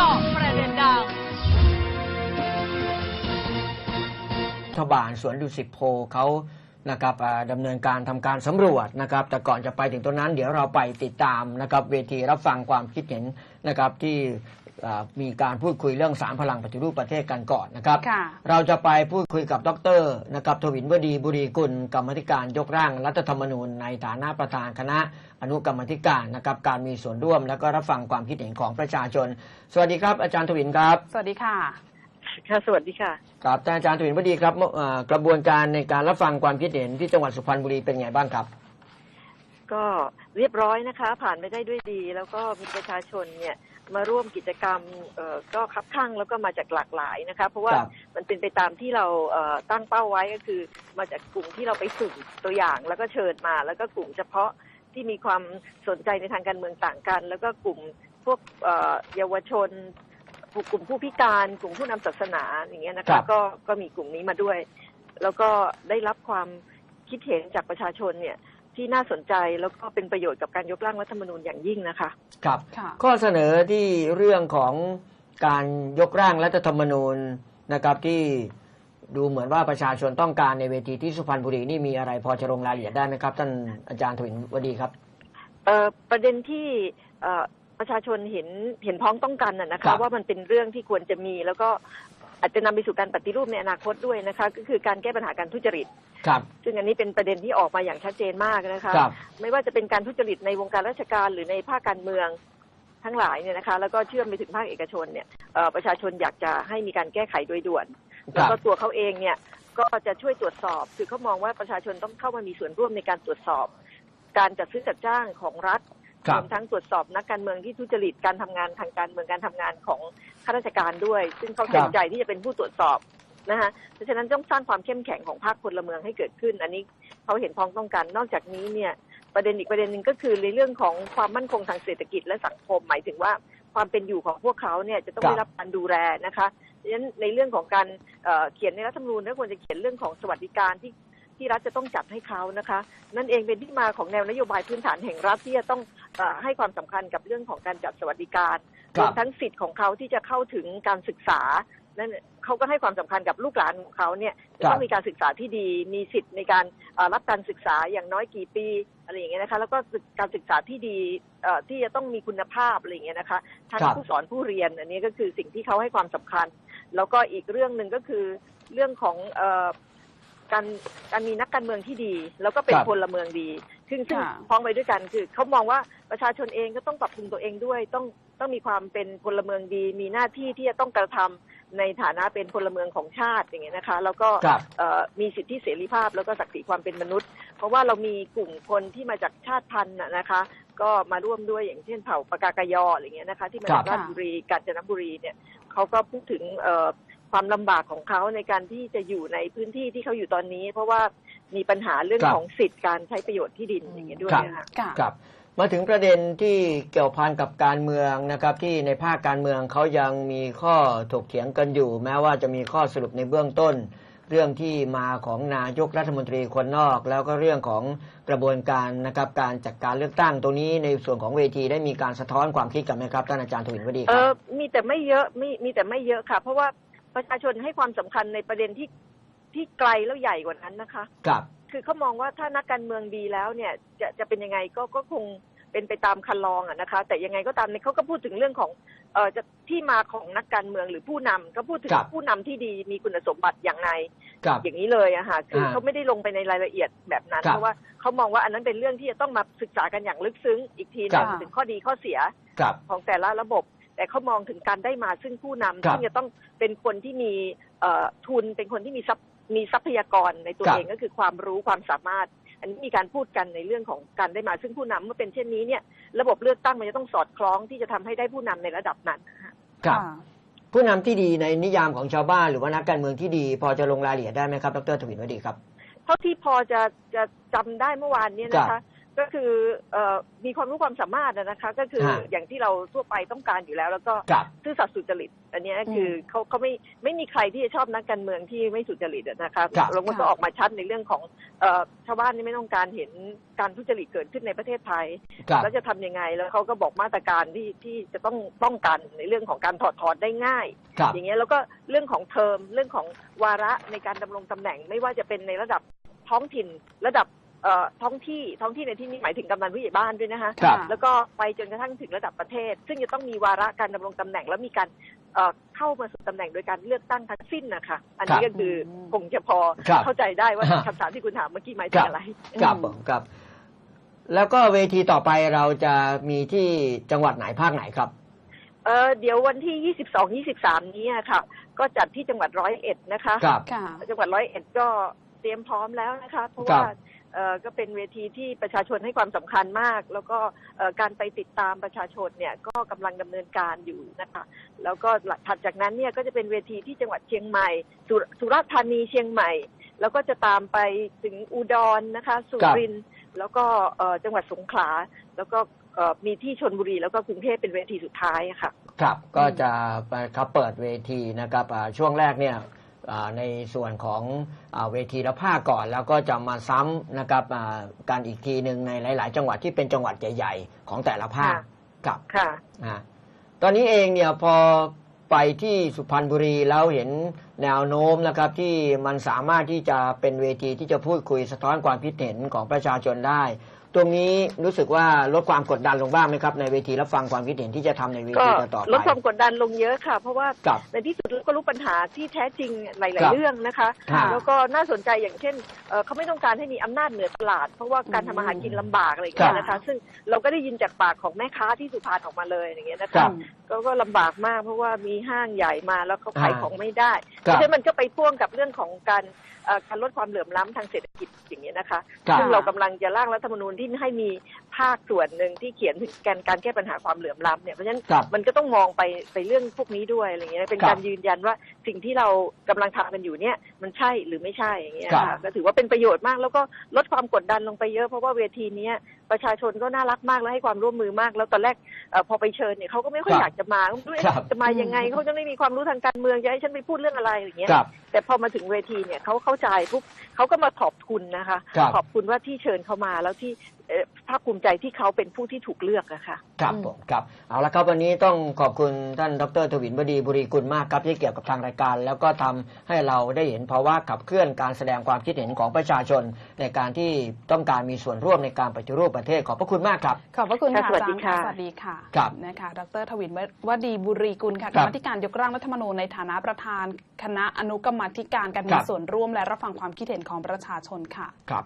จาะประเด็นดังรัฐบาลสวนดุสิตโพเขานะครับดำเนินการทำการสำรวจนะครับ แต่ก่อนจะไปถึงตรงนั้น เดี๋ยวเราไปติดตามนะครับ เวทีรับฟังความคิดเห็นนะครับที่ มีการพูดคุยเรื่องสามพลังปฏิรูปประเทศกันก่อนนะครับค่ะเราจะไปพูดคุยกับดรนะครับทวินวดีบุรีกุลกรรมธิการยกร่างรัฐธรรมนูญ ในฐานะประธานคณะอนุกรรมธิการนะครับการมีส่วนร่วมและก็รับฟังความคิดเห็นของประชาชน สวัสดีครับ อาจารย์ทวินครับ สวัสดีค่ะค่ะสวัสดีค่ะครับท่านอาจารย์ทวินวดีครับเมื่อเอ่อกระบวนการในการรับฟังความคิดเห็นที่จังหวัดสุพรรณบุรีเป็นไงบ้างครับก็เรียบร้อยนะคะ ผ่านไปได้ด้วยดี แล้วก็มีประชาชนเนี่ย มาร่วมกิจกรรมเอ่อก็คับข้างแล้วก็มาจากหลากหลายนะคะ เพราะว่าครับมันเป็นไปตามที่เราเอ่อตั้งเป้าไว้ก็คือ มาจากกลุ่มที่เราไปสุ่มตัวอย่าง แล้วก็เชิญมา แล้วก็กลุ่มเฉพาะที่มีความสนใจในทางการเมืองต่างกัน แล้วก็กลุ่มพวกเอ่อเยาวชนกลุ่มผู้พิการกลุ่มผู้นำศาสนาอย่างเงี้ยนะครัคะบก็ก็มีกลุ่มนี้มาด้วย แล้วก็ได้รับความคิดเห็นจากประชาชนเนี่ย ที่น่าสนใจแล้วก็เป็นประโยชน์กับการยกร่างรัฐธรรมนูญอย่างยิ่งนะคะ ครับค่ะข้อเสนอที่เรื่องของการยกร่างรัฐธรรมนูญนะครับที่ดูเหมือนว่าประชาชนต้องการในเวทีที่สุพรรณบุรีนี่มีอะไรพอจะลงรายละเอียดได้ไหมครับ ท่านอาจารย์ทวินวดีครับเอ่อประเด็นที่เอ่อประชาชนเห็นเห็นพ้องต้องกันน่ะนะครัคะบว่ามันเป็นเรื่องที่ควรจะมีแล้วก็ อาจจะนำไปสู่การปฏิรูปในอนาคตด้วยนะคะ ก็คือการแก้ปัญหาการทุจริตครับซึ่งอันนี้เป็นประเด็นที่ออกมาอย่างชัดเจนมากนะคะครับไม่ว่าจะเป็นการทุจริตในวงการราชการหรือในภาคการเมืองทั้งหลายเนี่ยนะคะ แล้วก็เชื่อมไปถึงภาคเอกชนเนี่ยเอ่อประชาชนอยากจะให้มีการแก้ไขโดยด่วนคแล้วรับก็ตัวเขาเองเนี่ยก็จะช่วยตรวจสอบ คือเขามองว่าประชาชนต้องเข้ามามีส่วนร่วมในการตรวจสอบ การจัดซื้อจัดจ้างของรัฐครรัวบมทั้งตรวจสอบนักการเมืองที่ทุจริตการทำงานทางการเมืองการทำงานของข้าราชการด้วย ซึ่งเขาเต็มใจที่จะเป็นผู้ตรวจสอบนะคะเพราะฉะนั้นต้องสร้างความเข้มแข็งของภาคพลเมืองให้เกิดขึ้น อันนี้เขาเห็นพ้องต้องกัน นอกจากนี้เนี่ยประเด็นอีกประเด็นหนึ่งก็คือในเรื่องของความมั่นคงทางเศรษฐกิจและสังคมหมายถึงว่าความเป็นอยู่ของพวกเขาเนี่ยจะต้องได้รับการดูแลนะคะดังนั้นในเรื่องของการเเขียนในรัฐธรรมนูญก็ควรจะเขียนเรื่องของสวัสดิการที่ที่รัฐจะต้องจัดให้เขานะคะ นั่นเองเป็นที่มาของแนวนโยบายพื้นฐานแห่งรัฐที่จะต้องอให้ความสำคัญกับเรื่องของการจัดสวัสดิการ รรัวบมทั้งสิทธิ์ของเขาที่จะเข้าถึงการศึกษานั่นเขาก็ให้ความสำคัญกับลูกหลานของเขาเนี่ยจะต้องมีการศึกษาที่ดี มีสิทธิ์ในการเอ่อรับการศึกษาอย่างน้อยกี่ปีอะไรอย่างเงี้ยนะคะ แล้วก็การศึกษาที่ดีเอ่อที่จะต้องมีคุณภาพอะไรอย่างเงี้ยนะคะทั้งครับผู้สอนผู้เรียนอันนี้ก็คือสิ่งที่เขาให้ความสำคัญ แล้วก็อีกเรื่องหนึ่งก็คือเรื่องของเอ่อ การการมีนักการเมืองที่ดี แล้วก็เป็นครับพลเมืองดี ซึ่งซึ่งค่ะ พ้องไปด้วยกันคือเขามองว่าประชาชนเองก็ต้องปรับปรุงตัวเองด้วย ต้องต้องมีความเป็นพลเมืองดี มีหน้าที่ที่จะต้องกระทำในฐานะเป็นพลเมืองของชาติอย่างเงี้ยนะคะ แล้วก็ครับ เอ่อมีสิทธิเสรีภาพแล้วก็ศักดิ์ศรีความเป็นมนุษย์ เพราะว่าเรามีกลุ่มคนที่มาจากชาติพันธุ์น่ะนะคะ ก็มาร่วมด้วยอย่างเช่นเผ่าปากากยออะไรเงี้ยนะคะ ที่มาจากครับ ราชบุรีกาญจนบุรีเนี่ยเขาก็พูดถึงเอ่อ ความลำบากของเขาในการที่จะอยู่ในพื้นที่ที่เขาอยู่ตอนนี้ เพราะว่ามีปัญหาเรื่องครับของสิทธิ์การใช้ประโยชน์ที่ดินอย่างเงี้ยด้วยครับนะคะค่ะครับมาถึงประเด็นที่เกี่ยวพันกับการเมืองนะครับ ที่ในภาคการเมืองเขายังมีข้อถกเถียงกันอยู่ แม้ว่าจะมีข้อสรุปในเบื้องต้น เรื่องที่มาของนายกรัฐมนตรีคนนอก แล้วก็เรื่องของกระบวนการนะครับการจัดการเลือกตั้งตรงนี้ในส่วนของเวทีได้มีการสะท้อนความคิดกันไหมครับท่านอาจารย์ทวินวดีคเอรับอมีแต่ไม่เยอะมีมีแต่ไม่เยอะค่ะ เพราะว่า ประชาชนให้ความสำคัญในประเด็นที่ที่ไกลแล้วใหญ่กว่านั้นนะคะครับคือเขามองว่าถ้านักการเมืองดีแล้วเนี่ยจะจะเป็นยังไงก็ก็คงเป็นไปตามคันลองอะนะคะ แต่ยังไงก็ตามเนี่ยเขาก็พูดถึงเรื่องของเอ่อจะที่มาของนักการเมืองหรือผู้นำก็พูดถึงครับผู้นำที่ดีมีคุณสมบัติอย่างไรครับอย่างนี้เลยอะค่ะคืออาเขาไม่ได้ลงไปในรายละเอียดแบบนั้นครับเพราะว่าเขามองว่าอันนั้นเป็นเรื่องที่จะต้องมาศึกษากันอย่างลึกซึ้งอีกทีหนึงครับถึงข้อดีข้อเสียครับของแต่ละระบบ แต่เขามองถึงการได้มาซึ่งผู้นำครับซึ่งจะต้องเป็นคนที่มีเอ่อทุนเป็นคนที่มีทรัพย์มีทรัพยากรในตัวครับเองก็คือความรู้ความสามารถ อันนี้มีการพูดกันในเรื่องของการได้มาซึ่งผู้นำเมื่อเป็นเช่นนี้เนี่ยระบบเลือกตั้งมันจะต้องสอดคล้องที่จะทำให้ได้ผู้นำในระดับนั้นนะคะครับค่ะผู้นำที่ดีในนิยามของชาวบ้านหรือว่านักการเมืองที่ดี พอจะลงรายละเอียดได้ไหมครับดรทวินวดีครับเท่าที่พอจะจะจำได้เมื่อวานเนี้นะครัคะบ ก็คือเอ่อมีความรู้ความสามารถอะนะคะ ก็คือฮะอย่างที่เราทั่วไปต้องการอยู่แล้ว แล้วก็กับซื่อสัตย์สุจริต อันเนี้ยคือเขาเขาไม่ไม่มีใครที่จะชอบนักการเมืองที่ไม่สุจริตอะนะคะครับแล้วมันก็ออกมาชัดในเรื่องของเอ่อชาวบ้านนี่ไม่ต้องการเห็นการทุจริตเกิดขึ้นในประเทศไทยกับแล้วจะทำยังไงแล้วเขาก็บอกมาตรการที่ที่จะต้องป้องกันในเรื่องของการถอดถอนได้ง่ายกับอย่างเงี้ยแล้วก็เรื่องของเทอมเรื่องของวาระในการดำรงตำแหน่งไม่ว่าจะเป็นในระดับท้องถิ่นระดับเอ่อ ท้องที่ท้องที่ในที่นี้หมายถึงกำนันผู้ใหญ่บ้านด้วยนะคะครับ แล้วก็ไปจนกระทั่งถึงระดับประเทศ ซึ่งจะต้องมีวาระการดำรงตำแหน่ง แล้วมีการเอ่อเข้ามาสู่ตำแหน่งโดยการเลือกตั้งทั้งสิ้นนะคะอันนี้ครับก็คือคงจะพอครับเข้าใจได้ว่าฮะ คำถามที่คุณถามเมื่อกี้หมายถึงอะไรกับผมกับ แล้วก็เวทีต่อไปเราจะมีที่จังหวัดไหนภาคไหนครับ เออเดี๋ยววันที่ 22 23 นี้อะค่ะ ก็จัดที่จังหวัดร้อยเอ็ดนะคะกับ ค่ะ จังหวัดร้อยเอ็ดก็เตรียมพร้อมแล้วนะคะ เพราะครัว่าบเอ่อ ก็เป็นเวทีที่ประชาชนให้ความสำคัญมาก แล้วก็การไปติดตามประชาชนเนี่ยก็กำลังดำเนินการอยู่นะคะแล้วก็หลังถัดจากนั้นเนี่ยก็จะเป็นเวทีที่จังหวัดเชียงใหม่สุรสุราษฎร์ธานีเชียงใหม่ แล้วก็จะตามไปถึงอุดรนะคะสุรินทร์แล้วก็จังหวัดสงขลาแล้วก็มีที่ชนบุรีแล้วก็กรุงเทพเป็นเวทีสุดท้ายะค่ะ ครับก็จะไปครับเปิดเวทีนะครับช่วงแรกเนี่ย ในส่วนของอาเวทีละภาคก่อน แล้วก็จะมาซ้ำนะครับอ่าการอีกทีหนึ่งในหลาย ๆ จังหวัดที่เป็นจังหวัดใหญ่ ๆ ของแต่ละภาคค่ะครับค่ะอ่าตอนนี้เองเนี่ยพอไปที่สุพรรณบุรีแล้วเห็นแนวโน้มนะครับที่มันสามารถที่จะเป็นเวทีที่จะพูดคุยสะท้อนความคิดเห็นของประชาชนได้ ตรงนี้รู้สึกว่าลดความกดดันลงบ้างไหมครับ ในเวทีรับฟังความคิดเห็นที่จะทำในเวก็ทีต่อๆไปลดความกดดันลงเยอะค่ะ เพราะว่ากับในที่สุดเราก็รู้ปัญหาที่แท้จริงหครัลายบๆเรื่องนะคะค่ะแล้วก็น่าสนใจอย่างเช่นเอ่อเขาไม่ต้องการให้มีอำนาจเหนือตลาด เพราะว่าการทำมาหากินลำบากอะไรอย่างเงี้ยนะคะ ซึ่งเราก็ได้ยินจากปากของแม่ค้าที่สุพรรณออกมาเลยอย่างเงี้ยนะครัคะบก็ก็ลำบากมากเพราะว่ามีห้างใหญ่มาแล้วเขาขายอ่าของไม่ได้เพครับราะฉะนั้นมันก็ไปพ่วงกับเรื่องของการเอ่อ การลดความเหลื่อมล้ำทางเศรษฐกิจอย่างเงี้ยนะคะครับซึ่งเรากำลังจะร่างรัฐธรรมนูญที่ให้มีภาคส่วนหนึ่งที่เขียนถึงการการแก้ปัญหาความเหลื่อมล้ำเนี่ย เพราะฉะนั้นครับมันก็ต้องมองไปไปเรื่องพวกนี้ด้วยอะไรเงี้ย เป็นครับการยืนยันว่าสิ่งที่เรากำลังทำกันอยู่เนี่ยมันใช่หรือไม่ใช่อย่างเงี้ยครับค่ะก็ถือว่าเป็นประโยชน์มากแล้วก็ลดความกดดันลงไปเยอะเพราะว่าเวทีเนี้ย ประชาชนก็น่ารักมากและให้ความร่วมมือมาก แล้วตอนแรกเออพอไปเชิญเนี่ยเขาก็ไม่ค่อยครับอยากจะมาไม่รู้ครับจะมายังไงเขาจะไม่มีความรู้ทางการเมืองจะให้ฉันไปพูดเรื่องอะไรอย่างเงี้ยกับแต่พอมาถึงเวทีเนี่ยเขาเข้าใจปุ๊บเขาก็มาขอบคุณนะคะครับขอบคุณว่าที่เชิญเขามาแล้วที่เอ่อ ภาคภูมิใจที่เขาเป็นผู้ที่ถูกเลือกนะคะครับผมครับเอาละครับวันนี้ต้องขอบคุณท่านดรทวินบดีบุรีกุลมากครับที่เกี่ยวกับทางรายการ แล้วก็ทำให้เราได้เห็นภาวะขับเคลื่อนการแสดงความคิดเห็นของประชาชน ในการที่ต้องการมีส่วนร่วมในการปฏิรูปประเทศขอบพระคุณมากครับ ขอบพระคุณค่ะค่ะสวัสดีอาจารย์ค่ะสวัสดีค่ะครับนะคะ ดรทวินวดีบุรีกุลค่ะคกรัรบรมาธิการยกร่างรัฐธรรมนูญในฐานะประธานคณะอนุกรรมาธิการการคมีรับส่วนร่วมและรับฟังความคิดเห็นของประชาชนค่ะครับ